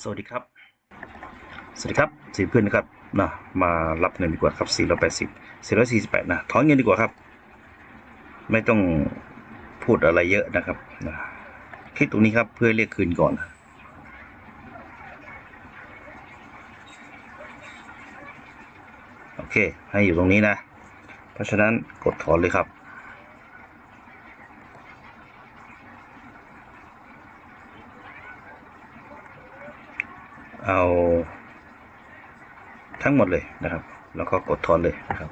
สวัสดีครับ สวัสดีครับสี่เพื่อนนะครับนะมารับเงินดีกว่าครับสี่ร้อยแปดสิบสี่ร้อยสี่สิบแปดนะถอนเงินดีกว่าครับ ไม่ต้องพูดอะไรเยอะนะครับนะคลิกตรงนี้ครับเพื่อเรียกคืนก่อนโอเค ให้อยู่ตรงนี้นะ เพราะฉะนั้นกดถอนเลยครับ เอาทั้งหมดเลยนะครับ แล้วก็กดถอนเลยนะครับ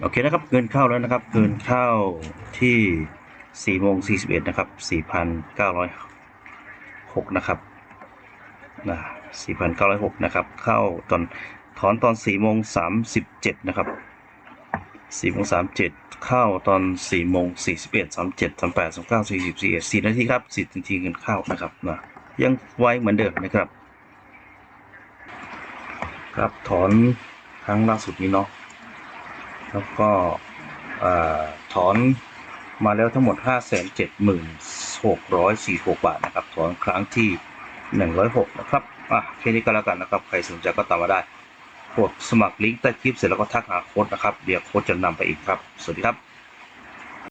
โอเคนะครับ เงินเข้าแล้วนะครับ เงินเข้าที่4โมง41นะครับ4,906 นะครับนะ 4,906 นะครับ เข้าตอนถอนตอน4โมง37 นะครับ4โมง37 เข้าตอน4โมง41 37 38 39 40 41 4นาทีครับ4นาทีเงินเข้านะครับนะยังไวเหมือนเดิมนะครับ ครับถอนครั้งล่าสุดนี้เนาะแล้วก็ถอนมาแล้วทั้งหมด 5 7 6 4 6 บาทนะครับ ถอนครั้งที่ 106 นะครับ อะแค่นี้ก็แล้วกันนะครับ ใครสนใจก็ตามมาได้กดสมัครลิงก์ใต้คลิปเสร็จแล้วก็ทักหาโค้ดนะครับ เดี๋ยวโค้ดจะนำไปอีกครับ สวัสดีครับ